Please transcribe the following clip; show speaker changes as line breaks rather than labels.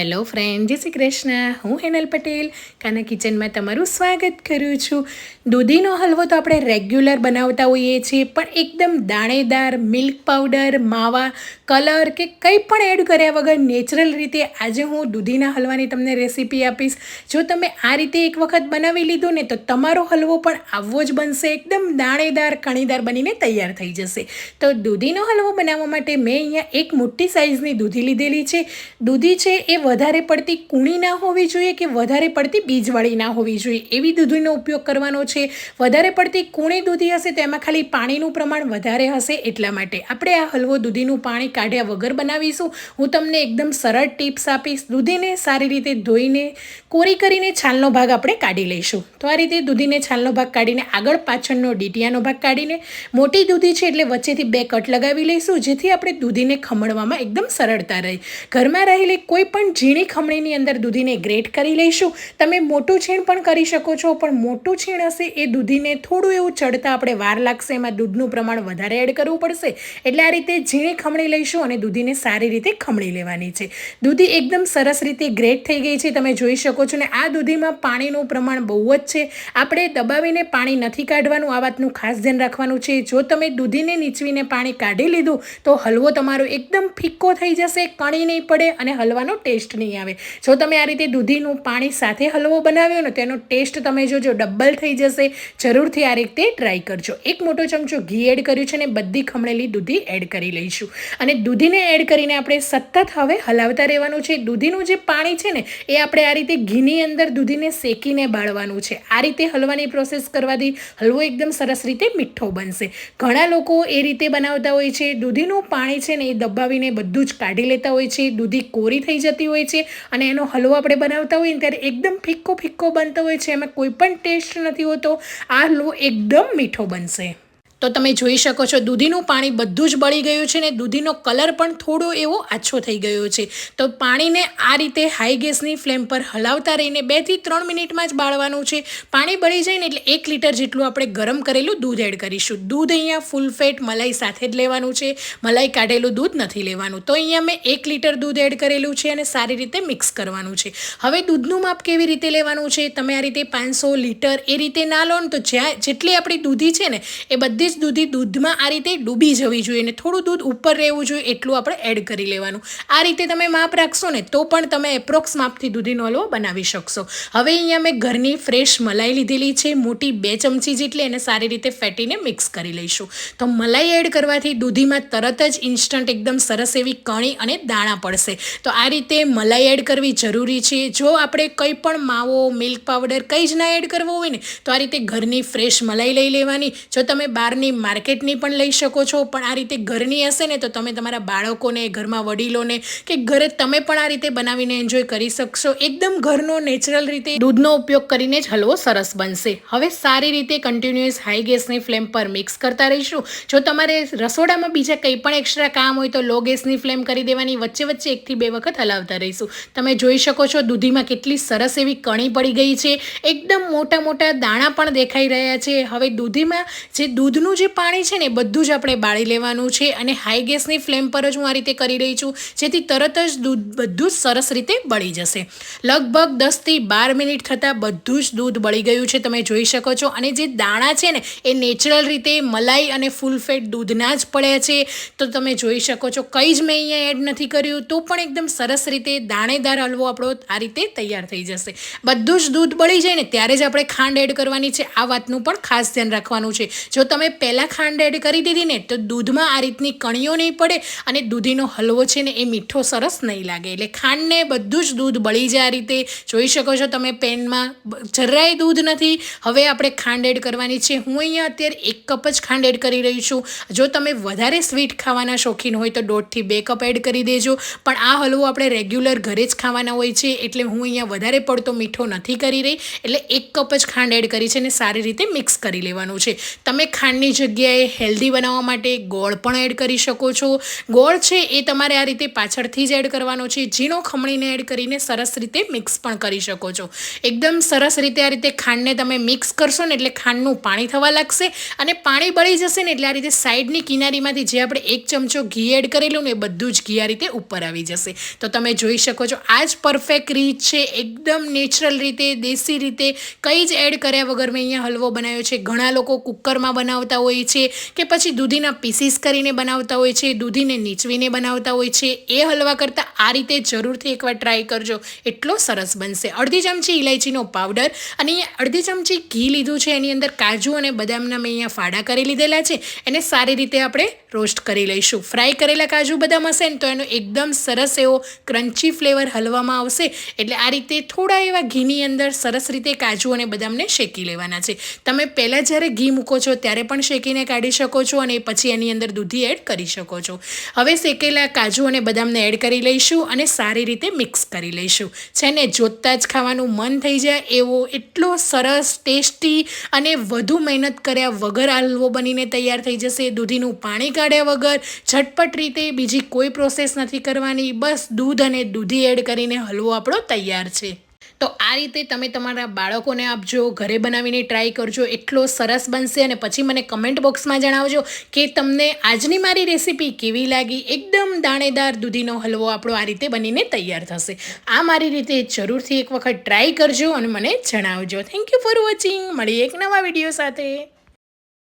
Hello friend જય શ્રી કૃષ્ણ. હું હેનલ પટેલ, કાના કિચનમાં તમારું સ્વાગત કરું છું. દૂધીનો હલવો તો આપણે રેગ્યુલર બનાવતા હોઈએ છીએ, પણ એકદમ દાણેદાર, મિલ્ક પાવડર, માવા, કલર કે કંઈ પણ એડ કર્યા વગર નેચરલ રીતે આજે હું દૂધીના હલવાની તમને રેસીપી આપીશ. જો તમે આ રીતે એક વખત બનાવી લીધું ને તો તમારો હલવો પણ આવવો જ બનશે. એકદમ દાણેદાર, કણીદાર બનીને તૈયાર થઈ જશે. તો દૂધીનો હલવો બનાવવા માટે મેં અહીંયા એક મોટી સાઇઝની દૂધી લીધેલી છે. દૂધી છે એ વધારે પડતી કૂણી ના હોવી જોઈએ કે વધારે પડતી બીજવાળી ના હોવી જોઈએ? એવી દૂધીનો ઉપયોગ કરવાનો છે. વધારે પડતી કૂણી દૂધી હશે તો એમાં ખાલી પાણીનું પ્રમાણ વધારે હશે એટલા માટે. આપણે આ હલવો દૂધીનું પાણી કાઢ્યા વગર બનાવીશું. હું તમને એકદમ સરળ ટિપ્સ આપીશ. દૂધીને સારી રીતે ધોઈને, કોરી કરીને છાલનો ભાગ આપણે કાઢી લઈશું. તો આ રીતે દૂધીને છાલનો ભાગ કાઢીને, આગળ પાછળનો ડીટીયાનો ભાગ કાઢીને, મોટી દૂધી છે એટલે વચ્ચેથી બે કટ લગાવી લઈશું, જેથી આપણે દૂધીને ખમણવામાં એકદમ સરળતા રહે. ઘરમાં રહેલી કોઈ પણ ઝીણી ખમણીની અંદર દૂધીને ગ્રેટ કરી લઈશું. તમે મોટું છીણ પણ કરી શકો છો, પણ મોટું છીણ હશે એ દૂધીને થોડું એવું ચડતા આપણે વાર લાગશે. એમાં દૂધનું પ્રમાણ વધારે એડ કરવું પડશે. એટલે આ રીતે ઝીણી ખમણી લઈશું અને દૂધીને સારી રીતે ખમણી લેવાની છે. દૂધી એકદમ સરસ રીતે ગ્રેટ થઈ ગઈ છે. તમે જોઈ શકો છો ને, આ દૂધીમાં પાણીનું પ્રમાણ બહુ જ છે. આપણે દબાવીને પાણી નથી કાઢવાનું, આ વાતનું ખાસ ધ્યાન રાખવાનું છે. જો તમે દૂધીને નીચવીને પાણી કાઢી લીધું, તો હલવો તમારો એકદમ ફિક્કો થઈ જશે, કણી નહીં પડે અને હલવાનો ટેસ્ટ નહીં આવે. જો તમે આ રીતે દૂધીનું પાણી સાથે હલવો બનાવ્યો ને તેનો ટેસ્ટ તમે જોજો ડબલ થઈ જશે. જરૂરથી આ રીતે ટ્રાય કરજો. એક મોટો ચમચો ઘી એડ કર્યું છે ને, બધી ખમણેલી દૂધી એડ કરી લઈશું. અને દૂધીને એડ કરીને આપણે સતત હવે હલાવતા રહેવાનું છે. દૂધીનું જે પાણી છે ને, એ આપણે આ રીતે ઘીની અંદર દૂધીને શેકીને બાળવાનું છે. આ રીતે હલવાની પ્રોસેસ કરવાથી હલવો એકદમ સરસ રીતે મીઠો બનશે. ઘણા લોકો એ રીતે બનાવતા હોય છે. દૂધીનું પાણી છે ને, એ દબાવીને બધું જ કાઢી લેતા હોય છે. દૂધી કોરી થઈ જતી હોય છે અને એનો હલવો આપણે બનાવતા હોઈએ ત્યારે એકદમ ફિક્કો ફિક્કો બનતો હોય છે. એમાં કોઈ પણ ટેસ્ટ નથી હોતો. આ હલવો એકદમ મીઠો બનશે. તો તમે જોઈ શકો છો, દૂધીનું પાણી બધું જ બળી ગયું છે ને દૂધીનો કલર પણ થોડો એવો આછો થઈ ગયો છે. તો પાણીને આ રીતે હાઈ ગેસની ફ્લેમ પર હલાવતા રહીને બેથી ત્રણ મિનિટમાં જ બાળવાનું છે. પાણી બળી જાય ને એટલે એક લીટર જેટલું આપણે ગરમ કરેલું દૂધ એડ કરીશું. દૂધ અહીંયા ફૂલ ફેટ મલાઈ સાથે જ લેવાનું છે. મલાઈ કાઢેલું દૂધ નથી લેવાનું. તો અહીંયા મેં એક લીટર દૂધ એડ કરેલું છે અને સારી રીતે મિક્સ કરવાનું છે. હવે દૂધનું માપ કેવી રીતે લેવાનું છે? તમે આ રીતે પાંચસો લીટર એ રીતે ના લો ને તો જ્યાં જેટલી આપણી દૂધી છે ને એ બધી જ દૂધી દૂધમાં આ રીતે ડૂબી જવી જોઈએ ને થોડું દૂધ ઉપર રહેવું જોઈએ એટલું આપણે એડ કરી લેવાનું. આ રીતે તમે માપ રાખશો ને તો પણ તમે એપ્રોક્સ માપથી દૂધીનો હલવો બનાવી શકશો. હવે અહીંયા મેં ઘરની ફ્રેશ મલાઈ લીધેલી છે, મોટી બે ચમચી જેટલી એને સારી રીતે ફેટીને મિક્સ કરી લઈશું. તો મલાઈ એડ કરવાથી દૂધીમાં તરત જ ઇન્સ્ટન્ટ એકદમ સરસ એવી કણી અને દાણા પડશે. તો આ રીતે મલાઈ એડ કરવી જરૂરી છે. જો આપણે કંઈ પણ માવો, મિલ્ક પાવડર કંઈ જ ના એડ કરવો હોય ને, તો આ રીતે ઘરની ફ્રેશ મલાઈ લઈ લેવાની. જો તમે બહારની માર્કેટની પણ લઈ શકો છો. પણ આ રીતે ઘરની હશે ને તો તમે તમારા બાળકોને, ઘરમાં વડીલોને કે ઘરે તમે પણ આ રીતે બનાવીને એન્જોય કરી શકશો. એકદમ ઘરનો નેચરલ રીતે દૂધનો ઉપયોગ કરીને જ હલવો સરસ બનશે. હવે સારી રીતે કન્ટિન્યુઅસ હાઈ ગેસની ફ્લેમ પર મિક્સ કરતા રહીશું. જો તમારે રસોડામાં બીજા કંઈ પણ એક્સ્ટ્રા કામ હોય તો લો ગેસની ફ્લેમ કરી દેવાની, વચ્ચે વચ્ચે એકથી બે વખત હલાવતા રહીશું. તમે જોઈ શકો છો દૂધીમાં કેટલી સરસ એવી કણી પડી ગઈ છે. એકદમ મોટા મોટા દાણા પણ દેખાઈ રહ્યા છે. હવે દૂધીમાં જે દૂધનું જે પાણી છે ને બધું જ આપણે બાળી લેવાનું છે અને હાઈ ગેસની ફ્લેમ પર જ હું આ રીતે કરી રહી છું, જેથી તરત જ દૂધ બધું જ સરસ રીતે બળી જશે. લગભગ દસથી બાર મિનિટ થતાં બધું જ દૂધ બળી ગયું છે, તમે જોઈ શકો છો. અને જે દાણા છે ને, એ નેચરલ રીતે મલાઈ અને ફૂલ ફેટ દૂધના જ પડ્યા છે. તો તમે જોઈ શકો છો, કંઈ જ મેં અહીંયા એડ નથી કર્યું, તો પણ એકદમ સરસ રીતે દાણેદાર હલવો આપણો આ રીતે તૈયાર થઈ જશે. બધું જ દૂધ બળી જાય ને, ત્યારે જ આપણે ખાંડ એડ કરવાની છે. આ વાતનું પણ ખાસ ધ્યાન રાખવાનું છે. જો તમે પહેલાં ખાંડ એડ કરી દીધી ને, તો દૂધમાં આ રીતની કણીઓ નહીં પડે અને દૂધીનો હલવો છે ને એ મીઠો સરસ નહીં લાગે. એટલે ખાંડને બધું જ દૂધ બળી જાય આ રીતે. જોઈ શકો છો તમે પેનમાં જરાય દૂધ નથી. હવે આપણે ખાંડ એડ કરવાની છે. હું અહીંયા અત્યારે એક કપ જ ખાંડ એડ કરી રહી છું. જો તમે વધારે સ્વીટ ખાવાના શોખીન હોય તો દોઢથી બે કપ એડ કરી દેજો. પણ આ હલવો આપણે રેગ્યુલર ઘરે જ ખાવાના હોય છે, એટલે હું અહીંયા વધારે પડતો મીઠો નથી કરી રહી. એટલે એક કપ જ ખાંડ એડ કરી છે અને સારી રીતે મિક્સ કરી લેવાનું છે. તમે ખાંડ ખાંડની જગ્યાએ હેલ્ધી બનાવવા માટે ગોળ પણ એડ કરી શકો છો. ગોળ છે એ તમારે આ રીતે પાછળથી જ એડ કરવાનો છે. ઝીણો ખમણીને એડ કરીને સરસ રીતે મિક્સ પણ કરી શકો છો. એકદમ સરસ રીતે આ રીતે ખાંડને તમે મિક્સ કરશો ને એટલે ખાંડનું પાણી થવા લાગશે અને પાણી બળી જશે ને એટલે આ રીતે સાઈડની કિનારીમાંથી જે આપણે એક ચમચો ઘી એડ કરેલું ને એ બધું જ ઘી આ રીતે ઉપર આવી જશે. તો તમે જોઈ શકો છો આ જ પરફેક્ટ રીત છે. એકદમ નેચરલ રીતે, દેશી રીતે, કંઈ જ એડ કર્યા વગર મેં અહીંયા હલવો બનાવ્યો છે. ઘણા લોકો કુકરમાં બનાવતા હોય છે કે પછી દૂધીના પીસીસ કરીને બનાવતા હોય છે, દૂધીને નીચવીને બનાવતા હોય છે, એ હલવા કરતાં આ રીતે જરૂરથી એકવાર ટ્રાય કરજો. એટલો સરસ બનશે. અડધી ચમચી ઇલાયચીનો પાવડર અને અડધી ચમચી ઘી લીધું છે, એની અંદર કાજુ અને બદામના મેં અહીંયા ફાડા કરી લીધેલા છે, એને સારી રીતે આપણે રોસ્ટ કરી લઈશું. ફ્રાય કરેલા કાજુ બદામ હશે ને તો એનો એકદમ સરસ એવો ક્રન્ચી ફ્લેવર હલવામાં આવશે. એટલે આ રીતે થોડા એવા ઘીની અંદર સરસ રીતે કાજુ અને બદામને શેકી લેવાના છે. તમે પહેલાં જ્યારે ઘી મૂકો છો, ત્યારે પણ શેકીને કાઢી શકો છો અને પછી એની અંદર દૂધી એડ કરી શકો છો. હવે શેકેલા કાજુ અને બદામને એડ કરી લઈશું અને સારી રીતે મિક્સ કરી લઈશું. છે ને, જોતાં જ ખાવાનું મન થઈ જાય એવો એટલો સરસ, ટેસ્ટી અને વધુ મહેનત કર્યા વગર હલવો બનીને તૈયાર થઈ જશે. દૂધીનું પાણી કાઢ્યા વગર ઝટપટ રીતે બીજી કોઈ પ્રોસેસ નથી કરવાની. બસ દૂધ અને દૂધી એડ કરીને હલવો આપણો તૈયાર છે. તો આ રીતે તમે તમારા બાળકોને આપજો, ઘરે બનાવીને ટ્રાય કરજો, એટલો સરસ બનશે અને પછી મને કમેન્ટ બોક્સમાં જણાવજો કે તમને આજની મારી રેસીપી કેવી લાગી? એકદમ દાણેદાર દૂધીનો હલવો આપણો આ રીતે બનીને તૈયાર થશે. આ મારી રીતે જરૂરથી એક વખત ટ્રાય કરજો અને મને જણાવજો. થેન્ક યુ ફોર વોચિંગ મળીએ એક નવા વીડિયો સાથે.